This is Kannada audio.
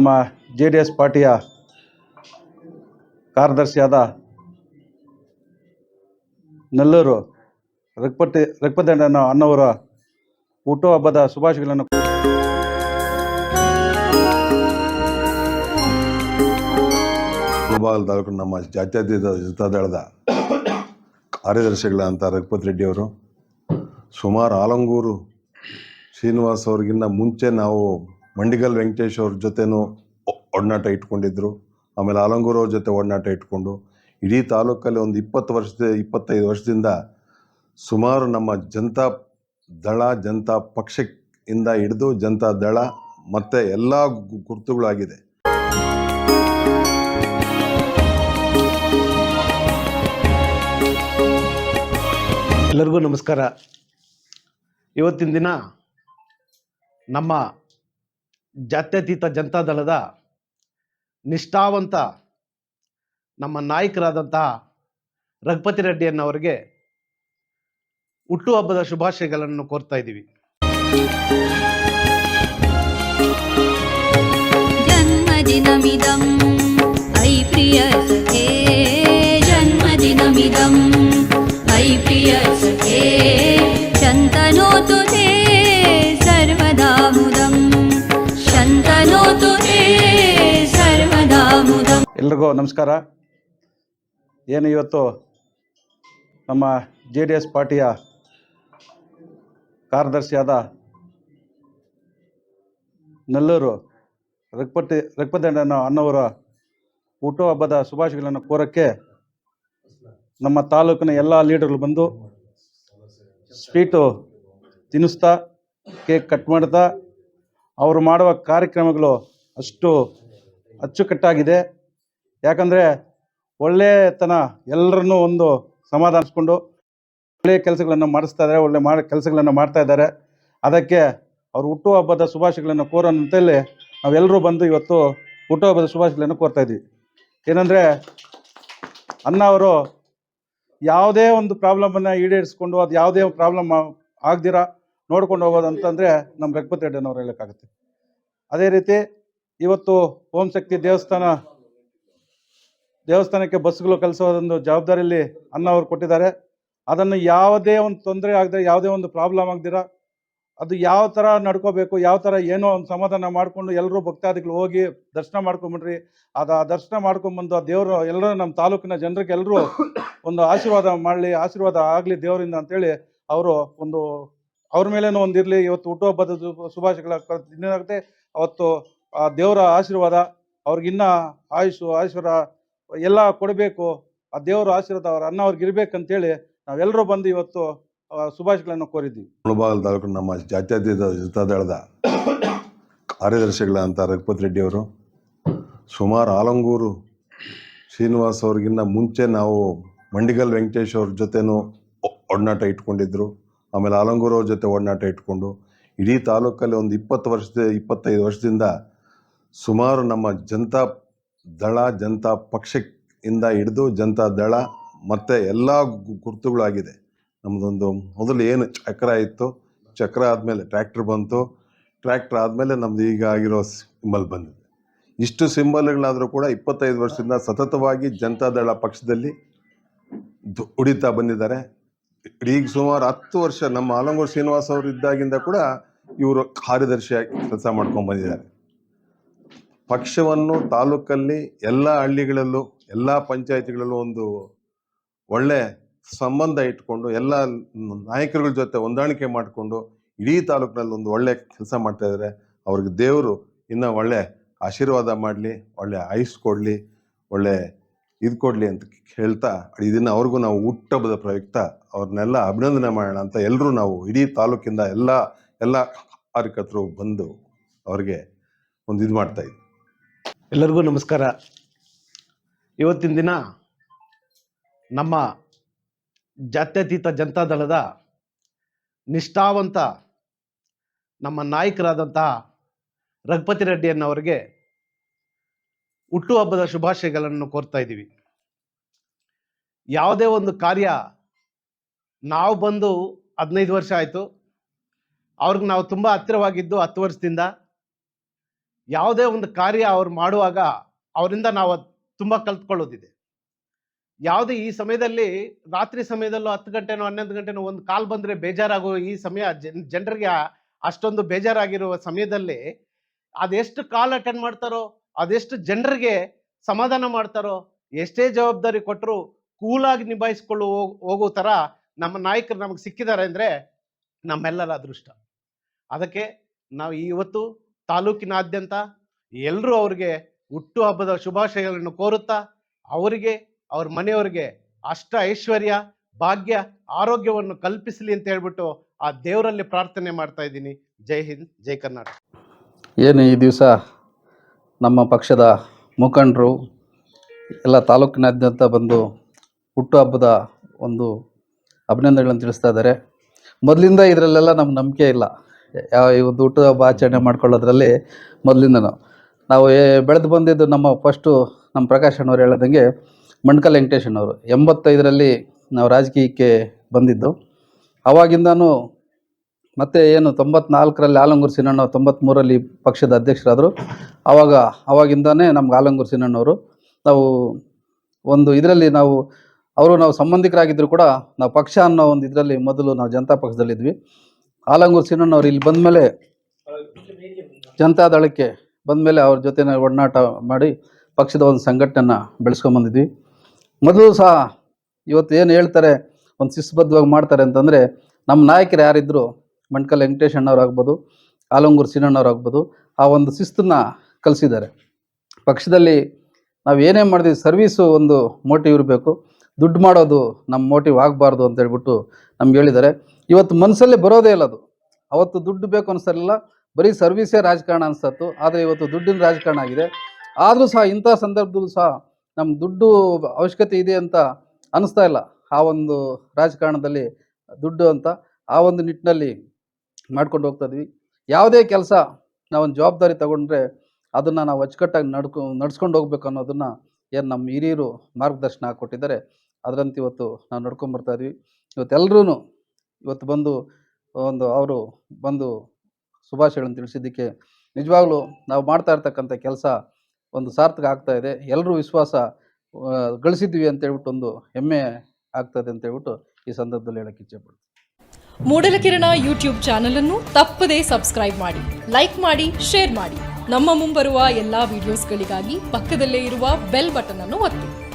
ನಮ್ಮ ಜೆ ಡಿ ಎಸ್ ಪಾರ್ಟಿಯ ಕಾರ್ಯದರ್ಶಿಯಾದ ನೆಲ್ಲೂರು ರಘುಪತಿ ರಘುಪತಿಯಣ್ಣ ಅಣ್ಣವರ ಹುಟ್ಟುಹಬ್ಬದ ಶುಭಾಶಯಗಳನ್ನು ಮುಳಬಾಗಿಲು ತಾಲೂಕು ನಮ್ಮ ಜಾತ್ಯತೀತ ಜನತಾದಳದ ಕಾರ್ಯದರ್ಶಿಗಳಂತ ರಘುಪತಿ ರೆಡ್ಡಿ ಅವರು, ಸುಮಾರು ಆಲಂಗೂರು ಶ್ರೀನಿವಾಸ್ ಅವ್ರಿಗಿನ್ನ ಮುಂಚೆ ನಾವು ಮಂಡಿಗಲ್ ವೆಂಕಟೇಶ್ ಅವ್ರ ಜೊತೆನೂ ಒಡನಾಟ ಇಟ್ಕೊಂಡಿದ್ರು. ಆಮೇಲೆ ಆಲಂಗೂರು ಅವ್ರ ಜೊತೆ ಒಡನಾಟ ಇಟ್ಕೊಂಡು. ಇಡೀ ತಾಲೂಕಲ್ಲಿ ಒಂದು ಇಪ್ಪತ್ತು ವರ್ಷದ, ಇಪ್ಪತ್ತೈದು ವರ್ಷದಿಂದ ಸುಮಾರು ನಮ್ಮ ಜನತಾ ದಳ, ಜನತಾ ಪಕ್ಷದಿಂದ ಹಿಡಿದು ಜನತಾ ದಳ ಮತ್ತು ಎಲ್ಲ ಗುರುತುಗಳಾಗಿದೆ. ಎಲ್ಲರಿಗೂ ನಮಸ್ಕಾರ. ಇವತ್ತಿನ ದಿನ ನಮ್ಮ ಜಾತ್ಯತೀತ ಜನತಾದಳದ ನಿಷ್ಠಾವಂತ ನಮ್ಮ ನಾಯಕರಾದಂತಹ ರಘುಪತಿ ರೆಡ್ಡಿಯನ್ನವರಿಗೆ ಹುಟ್ಟುಹಬ್ಬದ ಶುಭಾಶಯಗಳನ್ನು ಕೋರ್ತಾ ಇದ್ದೀವಿ. ಜನ್ಮದಿನಮಿದಂ, ಐ ಪ್ರಿಯ ಸಖೇ ಜನ್ಮದಿನಮಿದಂ, ಐ ಪ್ರಿಯ ಸಖೇ ಚಂತನೋತು ಸರ್ವದಾ ಮುದಂ. ಎಲ್ರಿಗೂ ನಮಸ್ಕಾರ. ಏನು ಇವತ್ತು ನಮ್ಮ ಜೆ ಡಿ ಎಸ್ ಪಾರ್ಟಿಯ ಕಾರ್ಯದರ್ಶಿಯಾದ ನೆಲ್ಲೂರು ರಘುಪತಿ ರಘುಪತಿಯಣ್ಣ ಅನ್ನೋವರ ಹುಟ್ಟುಹಬ್ಬದ ಶುಭಾಶಯಗಳನ್ನು ಕೋರೋಕ್ಕೆ ನಮ್ಮ ತಾಲೂಕಿನ ಎಲ್ಲ ಲೀಡರ್ಗಳು ಬಂದು ಸ್ವೀಟು ತಿನ್ನಿಸ್ತಾ, ಕೇಕ್ ಕಟ್ ಮಾಡ್ತಾ, ಅವರು ಮಾಡುವ ಕಾರ್ಯಕ್ರಮಗಳು ಅಷ್ಟು ಅಚ್ಚುಕಟ್ಟಾಗಿದೆ. ಯಾಕಂದರೆ ಒಳ್ಳೆಯತನ ಎಲ್ಲರನ್ನೂ ಒಂದು ಸಮಾಧಾನಿಸ್ಕೊಂಡು ಒಳ್ಳೆಯ ಕೆಲಸಗಳನ್ನು ಮಾಡಿಸ್ತಾ ಇದ್ದಾರೆ ಒಳ್ಳೆ ಮಾಡಿ, ಕೆಲಸಗಳನ್ನು ಮಾಡ್ತಾ ಇದ್ದಾರೆ ಅದಕ್ಕೆ ಅವ್ರ ಹುಟ್ಟುಹಬ್ಬದ ಶುಭಾಶಯಗಳನ್ನು ಕೋರೋನಂತೇಳಿ ನಾವೆಲ್ಲರೂ ಬಂದು ಇವತ್ತು ಹುಟ್ಟುಹಬ್ಬದ ಶುಭಾಶಯಗಳನ್ನು ಕೋರ್ತಾ ಇದ್ದೀವಿ ಏನಂದರೆ ಅನ್ನ ಅವರು ಯಾವುದೇ ಒಂದು ಪ್ರಾಬ್ಲಮನ್ನು ಈಡೇರಿಸ್ಕೊಂಡು ಅದು ಯಾವುದೇ ಪ್ರಾಬ್ಲಮ್ ಆಗದಿರ ನೋಡ್ಕೊಂಡು ಹೋಗೋದು ಅಂತಂದರೆ ನಮ್ಮ ರಘುಪತಿ ರೆಡ್ಡಿನವ್ರು ಹೇಳೋಕ್ಕಾಗುತ್ತೆ. ಅದೇ ರೀತಿ ಇವತ್ತು ಓಂ ಶಕ್ತಿ ದೇವಸ್ಥಾನ ದೇವಸ್ಥಾನಕ್ಕೆ ಬಸ್ಗಳು ಕಲಿಸೋದೊಂದು ಜವಾಬ್ದಾರಿಯಲ್ಲಿ ಅನ್ನ ಅವರು ಕೊಟ್ಟಿದ್ದಾರೆ. ಅದನ್ನು ಯಾವುದೇ ಒಂದು ತೊಂದರೆ ಆಗದೆ ಯಾವುದೇ ಒಂದು ಪ್ರಾಬ್ಲಮ್ ಆಗದಿರ, ಅದು ಯಾವ ಥರ ನಡ್ಕೋಬೇಕು, ಯಾವ ಥರ ಏನೋ ಒಂದು ಸಮಾಧಾನ ಮಾಡಿಕೊಂಡು ಎಲ್ಲರೂ ಭಕ್ತಾದಿಗಳು ಹೋಗಿ ದರ್ಶನ ಮಾಡ್ಕೊಂಬಿಡ್ರಿ. ಅದು ಆ ದರ್ಶನ ಮಾಡ್ಕೊಂಬಂದು ಆ ದೇವರು ಎಲ್ಲರೂ ನಮ್ಮ ತಾಲೂಕಿನ ಜನರಿಗೆ ಎಲ್ಲರೂ ಒಂದು ಆಶೀರ್ವಾದ ಮಾಡಲಿ, ಆಶೀರ್ವಾದ ಆಗಲಿ ದೇವರಿಂದ ಅಂತೇಳಿ ಅವರು ಒಂದು ಅವ್ರ ಮೇಲೇನೂ ಒಂದು ಇರಲಿ, ಇವತ್ತು ಹುಟ್ಟುಹಬ್ಬದ ಹಬ್ಬದ ಶುಭಾಶಯಗಳ ಇನ್ನೇನಾಗುತ್ತೆ ಅವತ್ತು ಆ ದೇವರ ಆಶೀರ್ವಾದ, ಅವ್ರಿಗಿನ್ನ ಆಯುಷು ಐಶ್ವರ್ಯ ಎಲ್ಲ ಕೊಡಬೇಕು ಆ ದೇವರ ಆಶೀರ್ವಾದ ಅವ್ರ ಅನ್ನ ಅವ್ರಿಗೆ ಇರ್ಬೇಕಂತೇಳಿ ನಾವೆಲ್ಲರೂ ಬಂದು ಇವತ್ತು ಆ, ಶುಭಾಶಯಗಳನ್ನು ಕೋರಿದ್ದೀವಿ. ಮುಳಬಾಗಿಲು ತಾಲೂಕು ನಮ್ಮ ಜಾತ್ಯತೀತ ಜಿತಾದಳದ ಕಾರ್ಯದರ್ಶಿಗಳಂತ ರಘುಪತಿ ರೆಡ್ಡಿ ಅವರು ಸುಮಾರು ಆಲಂಗೂರು ಶ್ರೀನಿವಾಸ್ ಅವ್ರಿಗಿಂತ ಮುಂಚೆ ನಾವು ಮಂಡಿಗಲ್ ವೆಂಕಟೇಶ್ ಅವ್ರ ಜೊತೆನೂ ಒಡನಾಟ ಇಟ್ಕೊಂಡಿದ್ರು. ಆಮೇಲೆ ಆಲಂಗೂರು ಅವ್ರ ಜೊತೆ ಒಡನಾಟ ಇಟ್ಕೊಂಡು ಇಡೀ ತಾಲೂಕಲ್ಲಿ ಒಂದು ಇಪ್ಪತ್ತು ವರ್ಷದ ಇಪ್ಪತ್ತೈದು ವರ್ಷದಿಂದ ಸುಮಾರು ನಮ್ಮ ಜನತಾ ದಳ ಜನತಾ ಪಕ್ಷದಿಂದ ಹಿಡಿದು ಜನತಾ ದಳ ಮತ್ತು ಎಲ್ಲ ಗುರುತುಗಳಾಗಿದೆ. ನಮ್ಮದೊಂದು ಮೊದಲು ಏನು ಚಕ್ರ ಇತ್ತು, ಚಕ್ರ ಆದಮೇಲೆ ಟ್ರ್ಯಾಕ್ಟ್ರ್ ಬಂತು. ಟ್ರ್ಯಾಕ್ಟ್ರ್ ಆದಮೇಲೆ ನಮ್ದು ಈಗ ಆಗಿರೋ ಸಿಂಬಲ್ ಬಂದಿದೆ. ಇಷ್ಟು ಸಿಂಬಲ್ಗಳಾದರೂ ಕೂಡ ಇಪ್ಪತ್ತೈದು ವರ್ಷದಿಂದ ಸತತವಾಗಿ ಜನತಾದಳ ಪಕ್ಷದಲ್ಲಿ ಉಡಿತಾ ಬಂದಿದ್ದಾರೆ. ಈಗ ಸುಮಾರು ಹತ್ತು ವರ್ಷ ನಮ್ಮ ಆಲಂಗೂರು ಶ್ರೀನಿವಾಸ್ ಅವರು ಇದ್ದಾಗಿಂದ ಕೂಡ ಇವರು ಕಾರ್ಯದರ್ಶಿಯಾಗಿ ಕೆಲಸ ಮಾಡ್ಕೊಂಡು ಬಂದಿದ್ದಾರೆ. ಪಕ್ಷವನ್ನು ತಾಲೂಕಲ್ಲಿ ಎಲ್ಲ ಹಳ್ಳಿಗಳಲ್ಲೂ, ಎಲ್ಲ ಪಂಚಾಯತಿಗಳಲ್ಲೂ ಒಂದು ಒಳ್ಳೆ ಸಂಬಂಧ ಇಟ್ಕೊಂಡು, ಎಲ್ಲ ನಾಯಕರುಗಳ ಜೊತೆ ಹೊಂದಾಣಿಕೆ ಮಾಡಿಕೊಂಡು ಇಡೀ ತಾಲೂಕಿನಲ್ಲಿ ಒಂದು ಒಳ್ಳೆ ಕೆಲಸ ಮಾಡ್ತಾ ಇದ್ದಾರೆ. ಅವ್ರಿಗೆ ದೇವರು ಇನ್ನೂ ಒಳ್ಳೆ ಆಶೀರ್ವಾದ ಮಾಡಲಿ, ಒಳ್ಳೆ ಆಯುಸ್ ಕೊಡಲಿ, ಒಳ್ಳೆ ಇದು ಕೊಡಲಿ ಅಂತ ಹೇಳ್ತಾ, ಇದನ್ನು ಅವ್ರಿಗೂ ನಾವು ಹುಟ್ಟಬದ ಪ್ರಯುಕ್ತ ಅವ್ರನ್ನೆಲ್ಲ ಅಭಿನಂದನೆ ಮಾಡೋಣ ಅಂತ ಎಲ್ಲರೂ ನಾವು ಇಡೀ ತಾಲೂಕಿಂದ ಎಲ್ಲ ಎಲ್ಲ ಕಾರ್ಯಕರ್ತರು ಬಂದು ಅವ್ರಿಗೆ ಒಂದು ಇದು ಮಾಡ್ತಾ ಇದ್ವಿ. ಎಲ್ಲರಿಗೂ ನಮಸ್ಕಾರ. ಇವತ್ತಿನ ದಿನ ನಮ್ಮ ಜಾತ್ಯತೀತ ಜನತಾದಳದ ನಿಷ್ಠಾವಂತ ನಮ್ಮ ನಾಯಕರಾದಂತಹ ರಘುಪತಿ ರೆಡ್ಡಿಯನ್ನವರಿಗೆ ಹುಟ್ಟುಹಬ್ಬದ ಶುಭಾಶಯಗಳನ್ನು ಕೋರ್ತಾ ಇದ್ದೀವಿ. ಯಾವುದೇ ಒಂದು ಕಾರ್ಯ ನಾವು ಬಂದು ಹದಿನೈದು ವರ್ಷ ಆಯಿತು. ಅವ್ರಿಗೆ ನಾವು ತುಂಬ ಹತ್ತಿರವಾಗಿದ್ದು ಹತ್ತು ವರ್ಷದಿಂದ ಯಾವುದೇ ಒಂದು ಕಾರ್ಯ ಅವ್ರು ಮಾಡುವಾಗ ಅವರಿಂದ ನಾವು ತುಂಬ ಕಲ್ತ್ಕೊಳ್ಳೋದಿದೆ. ಯಾವುದೇ ಈ ಸಮಯದಲ್ಲಿ ರಾತ್ರಿ ಸಮಯದಲ್ಲೂ ಹತ್ತು ಗಂಟೆನೋ ಹನ್ನೊಂದು ಗಂಟೆನೋ ಒಂದು ಕಾಲ್ ಬಂದ್ರೆ ಬೇಜಾರಾಗೋ ಈ ಸಮಯ ಜನ್, ಜನರಿಗೆ ಅಷ್ಟೊಂದು ಬೇಜಾರಾಗಿರುವ ಸಮಯದಲ್ಲಿ ಅದೆಷ್ಟು ಕಾಲ್ ಅಟೆಂಡ್ ಮಾಡ್ತಾರೋ, ಅದೆಷ್ಟು ಜನರಿಗೆ ಸಮಾಧಾನ ಮಾಡ್ತಾರೋ, ಎಷ್ಟೇ ಜವಾಬ್ದಾರಿ ಕೊಟ್ಟರು ಕೂಲಾಗಿ ನಿಭಾಯಿಸ್ಕೊಳ್ಳು ಹೋಗ್- ಹೋಗೋ ಥರ ನಮ್ಮ ನಾಯಕರು ನಮಗೆ ಸಿಕ್ಕಿದ್ದಾರೆ ಅಂದರೆ ನಮ್ಮೆಲ್ಲರ ಅದೃಷ್ಟ. ಅದಕ್ಕೆ ನಾವು ಇವತ್ತು ತಾಲೂಕಿನಾದ್ಯಂತ ಎಲ್ಲರೂ ಅವ್ರಿಗೆ ಹುಟ್ಟು ಹಬ್ಬದ ಶುಭಾಶಯಗಳನ್ನು ಕೋರುತ್ತಾ ಅವರಿಗೆ, ಅವ್ರ ಮನೆಯವರಿಗೆ ಅಷ್ಟ ಐಶ್ವರ್ಯ, ಭಾಗ್ಯ, ಆರೋಗ್ಯವನ್ನು ಕಲ್ಪಿಸಲಿ ಅಂತ ಹೇಳ್ಬಿಟ್ಟು ಆ ದೇವರಲ್ಲಿ ಪ್ರಾರ್ಥನೆ ಮಾಡ್ತಾ ಇದ್ದೀನಿ. ಜೈ ಹಿಂದ್, ಜೈ ಕರ್ನಾಟಕ. ಏನು ಈ ದಿವಸ ನಮ್ಮ ಪಕ್ಷದ ಮುಖಂಡರು ಎಲ್ಲ ತಾಲೂಕಿನಾದ್ಯಂತ ಬಂದು ಹುಟ್ಟುಹಬ್ಬದ ಒಂದು ಅಭಿನಂದನೆಗಳನ್ನು ತಿಳಿಸ್ತಾ ಇದ್ದಾರೆ. ಮೊದಲಿಂದ ಇದರಲ್ಲೆಲ್ಲ ನಮ್ಗೆ ನಂಬಿಕೆ ಇಲ್ಲ. ಯಾವ ಈ ಒಂದು ಹುಟ್ಟುಹಬ್ಬ ಆಚರಣೆ ಮಾಡ್ಕೊಳ್ಳೋದ್ರಲ್ಲಿ ಮೊದಲಿಂದನೂ. ನಾವು ಬೆಳೆದು ಬಂದಿದ್ದು ನಮ್ಮ ಫಸ್ಟು ನಮ್ಮ ಪ್ರಕಾಶ್ ಅಣ್ಣವ್ರು ಹೇಳೋದಂಗೆ ಮಣ್ಕಲ್ ವೆಂಕಟೇಶನವರು ಎಂಬತ್ತೈದರಲ್ಲಿ ನಾವು ರಾಜಕೀಯಕ್ಕೆ ಬಂದಿದ್ದು. ಆವಾಗಿಂದನೂ ಮತ್ತೆ ಏನು ತೊಂಬತ್ನಾಲ್ಕರಲ್ಲಿ ಆಲಂಗೂರು ಸಿನಣ್ಣ ತೊಂಬತ್ತ್ಮೂರಲ್ಲಿ ಪಕ್ಷದ ಅಧ್ಯಕ್ಷರಾದರು. ಆವಾಗ, ಅವಾಗಿಂದನೇ ನಮ್ಗೆ ಆಲಂಗೂರು ಸಿನಣ್ಣವರು. ನಾವು ಒಂದು ಇದರಲ್ಲಿ ನಾವು, ಅವರು ನಾವು ಸಂಬಂಧಿಕರಾಗಿದ್ದರೂ ಕೂಡ ನಾವು ಪಕ್ಷ ಅನ್ನೋ ಒಂದು ಇದರಲ್ಲಿ ಮೊದಲು ನಾವು ಜನತಾ ಪಕ್ಷದಲ್ಲಿದ್ವಿ. ಆಲಂಗೂರು ಸಿನಣ್ಣವ್ರು ಇಲ್ಲಿ ಬಂದಮೇಲೆ ಜನತಾದಳಕ್ಕೆ ಬಂದಮೇಲೆ ಅವ್ರ ಜೊತೆ ಒಡನಾಟ ಮಾಡಿ ಪಕ್ಷದ ಒಂದು ಸಂಘಟನೆಯನ್ನು ಬೆಳೆಸ್ಕೊಂಬಂದಿದ್ವಿ ಮೊದಲು ಸಹ ಇವತ್ತು ಏನು ಹೇಳ್ತಾರೆ, ಒಂದು ಶಿಸ್ತುಬದ್ಧವಾಗಿ ಮಾಡ್ತಾರೆ ಅಂತಂದರೆ, ನಮ್ಮ ನಾಯಕರು ಯಾರಿದ್ರು ಮಣ್ಕಲ್ ವೆಂಕಟೇಶ್ ಅಣ್ಣವ್ರಾಗ್ಬೋದು ಆಲಂಗೂರು ಸಿನಣ್ಣವ್ರಾಗ್ಬೋದು ಆ ಒಂದು ಶಿಸ್ತನ್ನ ಕಲಿಸಿದ್ದಾರೆ. ಪಕ್ಷದಲ್ಲಿ ನಾವು ಏನೇ ಮಾಡಿದ್ವಿ, ಸರ್ವೀಸು ಒಂದು ಮೋಟಿವ್ ಇರಬೇಕು. ದುಡ್ಡು ಮಾಡೋದು ನಮ್ಮ ಮೋಟಿವ್ ಆಗಬಾರ್ದು ಅಂತ ಹೇಳ್ಬಿಟ್ಟು ನಮ್ಗೆ ಹೇಳಿದ್ದಾರೆ. ಇವತ್ತು ಮನಸ್ಸಲ್ಲೇ ಬರೋದೇ ಇಲ್ಲ ಅದು. ಅವತ್ತು ದುಡ್ಡು ಬೇಕು ಅನಿಸಲಿಲ್ಲ. ಬರೀ ಸರ್ವಿಸೇ ರಾಜಕಾರಣ ಅನಿಸ್ತು ಆದರೆ ಇವತ್ತು ದುಡ್ಡಿನ ರಾಜಕಾರಣ ಆಗಿದೆ. ಆದರೂ ಸಹ ಇಂಥ ಸಂದರ್ಭದಲ್ಲೂ ಸಹ ನಮ್ಮ ದುಡ್ಡು ಅವಶ್ಯಕತೆ ಇದೆ ಅಂತ ಅನ್ನಿಸ್ತಾ ಇಲ್ಲ. ಆ ಒಂದು ರಾಜಕಾರಣದಲ್ಲಿ ದುಡ್ಡು ಅಂತ ಆ ಒಂದು ನಿಟ್ಟಿನಲ್ಲಿ ಮಾಡ್ಕೊಂಡು ಹೋಗ್ತಾ ಇದ್ವಿ. ಯಾವುದೇ ಕೆಲಸ ನಾವೊಂದು ಜವಾಬ್ದಾರಿ ತಗೊಂಡ್ರೆ ಅದನ್ನು ನಾವು ಅಚ್ಚುಕಟ್ಟಾಗಿ ನಡ್ಕೊ ನಡ್ಸ್ಕೊಂಡು ಹೋಗ್ಬೇಕು ಅನ್ನೋದನ್ನು ಏನು ನಮ್ಮ ಹಿರಿಯರು ಮಾರ್ಗದರ್ಶನ ಕೊಟ್ಟಿದ್ದಾರೆ. ಅದರಂತೆ ಇವತ್ತು ನಾವು ನಡ್ಕೊಂಬರ್ತಾ ಇದ್ವಿ. ಇವತ್ತೆಲ್ಲರೂ ಇವತ್ತು ಬಂದು, ಒಂದು ಅವರು ಬಂದು ಶುಭಾಶಯಗಳನ್ನು ತಿಳಿಸಿದ್ದಕ್ಕೆ ನಿಜವಾಗ್ಲೂ ನಾವು ಮಾಡ್ತಾ ಇರ್ತಕ್ಕಂಥ ಕೆಲಸ ಒಂದು ಸಾರ್ಥಕ ಆಗ್ತಾ ಇದೆ. ಎಲ್ಲರೂ ವಿಶ್ವಾಸ ಗಳಿಸಿದ್ವಿ ಅಂತ ಹೇಳ್ಬಿಟ್ಟು ಒಂದು ಹೆಮ್ಮೆ ಆಗ್ತದೆ ಅಂತ ಹೇಳ್ಬಿಟ್ಟು ಈ ಸಂದರ್ಭದಲ್ಲಿ ಹೇಳಕ್ಕೆ ಇಚ್ಛೆಪಡ್ತೀನಿ ಮೂಡಲಕಿರಣ ಯೂಟ್ಯೂಬ್ ಚಾನಲ್ ಅನ್ನು ತಪ್ಪದೇ ಸಬ್ಸ್ಕ್ರೈಬ್ ಮಾಡಿ, ಲೈಕ್ ಮಾಡಿ, ಶೇರ್ ಮಾಡಿ. ನಮ್ಮ ಮುಂಬರುವ ಎಲ್ಲಾ ವಿಡಿಯೋಸ್ಗಳಿಗಾಗಿ ಪಕ್ಕದಲ್ಲೇ ಇರುವ ಬೆಲ್ ಬಟನ್ ಅನ್ನು ಒತ್ತಿ.